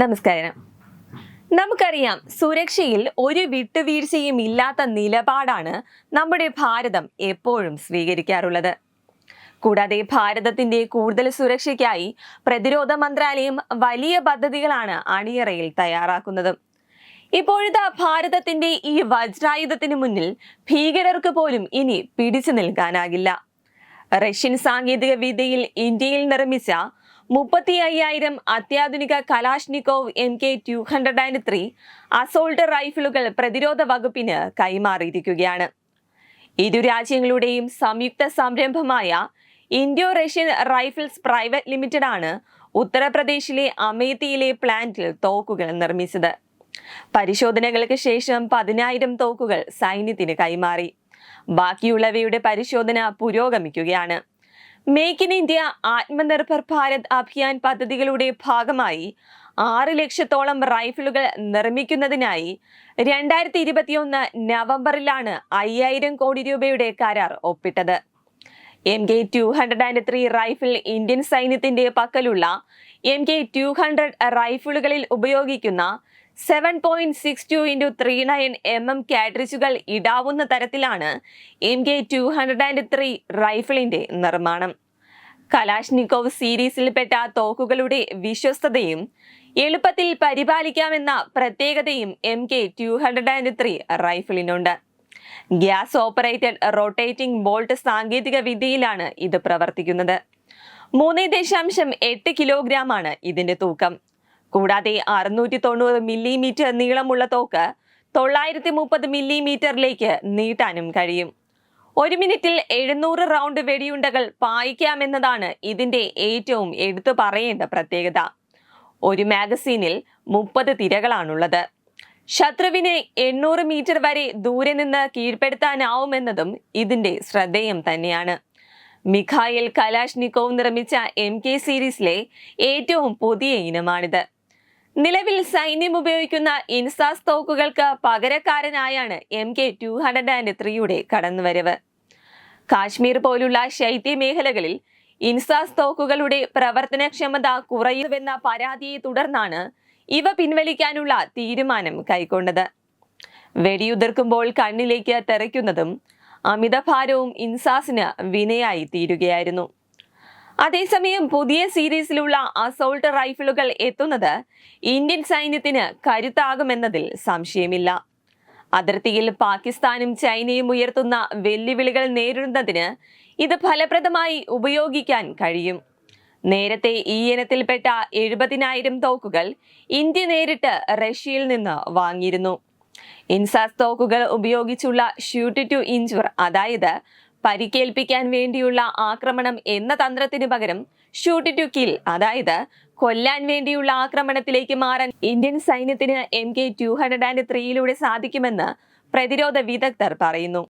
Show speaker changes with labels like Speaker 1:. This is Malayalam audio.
Speaker 1: നമസ്കാരം. നമുക്കറിയാം സുരക്ഷയിൽ ഒരു വിട്ടുവീഴ്ചയും ഇല്ലാത്ത നിലപാടാണ് നമ്മുടെ ഭാരതം എപ്പോഴും സ്വീകരിക്കാറുള്ളത്. കൂടാതെ ഭാരതത്തിന്റെ കൂടുതൽ സുരക്ഷയ്ക്കായി പ്രതിരോധ മന്ത്രാലയം വലിയ പദ്ധതികളാണ് അണിയറയിൽ തയ്യാറാക്കുന്നത്. ഇപ്പോഴത്തെ ഭാരതത്തിന്റെ ഈ വജ്രായുധത്തിന് മുന്നിൽ ഭീകരർക്ക് പോലും ഇനി പിടിച്ചു നിൽക്കാനാകില്ല. റഷ്യൻ സാങ്കേതിക വിദ്യയിൽ ഇന്ത്യയിൽ നിർമ്മിച്ച മുപ്പത്തി അയ്യായിരം അത്യാധുനിക Kalashnikov M K two hundred and three assault റൈഫിളുകൾ പ്രതിരോധ വകുപ്പിന് കൈമാറിയിരിക്കുകയാണ്. ഇരു രാജ്യങ്ങളുടെയും സംയുക്ത സംരംഭമായ Indo Russian rifles private limited ആണ് ഉത്തർപ്രദേശിലെ അമേത്തിയിലെ പ്ലാന്റിൽ തോക്കുകൾ നിർമ്മിച്ചത്. പരിശോധനകൾക്ക് ശേഷം പതിനായിരം തോക്കുകൾ സൈന്യത്തിന് കൈമാറി. ബാക്കിയുള്ളവയുടെ പരിശോധന പുരോഗമിക്കുകയാണ്. Make in India Atmanirbhar Bharat Abhiyan പദ്ധതികളുടെ ഭാഗമായി ആറ് ലക്ഷത്തോളം റൈഫിളുകൾ നിർമ്മിക്കുന്നതിനായി രണ്ടായിരത്തി ഇരുപത്തിയൊന്ന് നവംബറിലാണ് അയ്യായിരം കോടി രൂപയുടെ കരാർ ഒപ്പിട്ടത്. M K two hundred and three rifle Indian സൈന്യത്തിന്റെ പക്കലുള്ള എം കെ ടു ഹൺഡ്രഡ് റൈഫിളുകളിൽ ഉപയോഗിക്കുന്ന seven point six two into three nine M M കാട്രിജുകൾ ഇടാവുന്ന തരത്തിലാണ് M K two hundred and three റൈഫിളിന്റെ നിർമ്മാണം. കലാഷ്നിക്കോവ് സീരീസിൽപ്പെട്ട തോക്കുകളുടെ വിശ്വസ്തതയും എളുപ്പത്തിൽ പരിപാലിക്കാമെന്ന പ്രത്യേകതയും M K two hundred and three റൈഫിളിനുണ്ട് gas operated rotating bolt സാങ്കേതിക വിദ്യയിലാണ് ഇത് പ്രവർത്തിക്കുന്നത്. മൂന്ന് ദശാംശം എട്ട് കിലോഗ്രാമാണ് ഇതിന്റെ തൂക്കം. കൂടാതെ അറുന്നൂറ്റി തൊണ്ണൂറ് മില്ലിമീറ്റർ നീളമുള്ള തോക്ക് തൊള്ളായിരത്തി മുപ്പത് മില്ലിമീറ്ററിലേക്ക് നീട്ടാനും കഴിയും. ഒരു മിനിറ്റിൽ എഴുന്നൂറ് റൗണ്ട് വെടിയുണ്ടകൾ പായിക്കാമെന്നതാണ് ഇതിന്റെ ഏറ്റവും എടുത്തു പറയേണ്ട പ്രത്യേകത. ഒരു മാഗസീനിൽ മുപ്പത് തിരകളാണുള്ളത്. ശത്രുവിനെ എണ്ണൂറ് മീറ്റർ വരെ ദൂരെ നിന്ന് കീഴ്പ്പെടുത്താനാവുമെന്നതും ഇതിന്റെ ശ്രദ്ധേയം തന്നെയാണ്. മിഖായൽ കലാഷ്നിക്കോവ് നിർമ്മിച്ച എം കെ സീരീസിലെ ഏറ്റവും പുതിയ ഇനമാണിത്. നിലവിൽ സൈന്യം ഉപയോഗിക്കുന്ന ഇൻസാസ് തോക്കുകൾക്ക് പകരക്കാരനായാണ് M K two hundred and ത്രീയുടെ കടന്നുവരവ്. കാശ്മീർ പോലുള്ള ശൈത്യ മേഖലകളിൽ ഇൻസാസ് തോക്കുകളുടെ പ്രവർത്തനക്ഷമത കുറയുന്നുവെന്ന പരാതിയെ തുടർന്നാണ് ഇവ പിൻവലിക്കാനുള്ള തീരുമാനം കൈക്കൊണ്ടത്. വെടിയുതിർക്കുമ്പോൾ കണ്ണിലേക്ക് തെറിക്കുന്നതും അമിതഭാരവും ഇൻസാസിന് വിനയായി തീരുകയായിരുന്നു. അതേസമയം പുതിയ സീരീസിലുള്ള അസോൾട്ട് റൈഫിളുകൾ എത്തുന്നത് ഇന്ത്യൻ സൈന്യത്തിന് കരുത്താകുമെന്നതിൽ സംശയമില്ല. അതിർത്തിയിൽ പാകിസ്ഥാനും ചൈനയും ഉയർത്തുന്ന വെല്ലുവിളികൾ നേരിടുന്നതിന് ഇത് ഫലപ്രദമായി ഉപയോഗിക്കാൻ കഴിയും. നേരത്തെ ഈ ഇനത്തിൽപ്പെട്ട എഴുപതിനായിരം തോക്കുകൾ ഇന്ത്യ നേരിട്ട് റഷ്യയിൽ നിന്ന് വാങ്ങിയിരുന്നു. ഇൻസാസ് തോക്കുകൾ ഉപയോഗിച്ചുള്ള ഷൂട്ട് ടു ഇഞ്ചുർ അതായത് പരിക്കേൽപ്പിക്കാൻ വേണ്ടിയുള്ള ആക്രമണം എന്ന തന്ത്രത്തിന് പകരം ഷൂട്ട് ടു കിൽ അതായത് കൊല്ലാൻ വേണ്ടിയുള്ള ആക്രമണത്തിലേക്ക് മാറാൻ ഇന്ത്യൻ സൈന്യത്തിന് M K two hundred and ത്രീയിലൂടെ സാധിക്കുമെന്ന് പ്രതിരോധ വിദഗ്ധർ പറയുന്നു.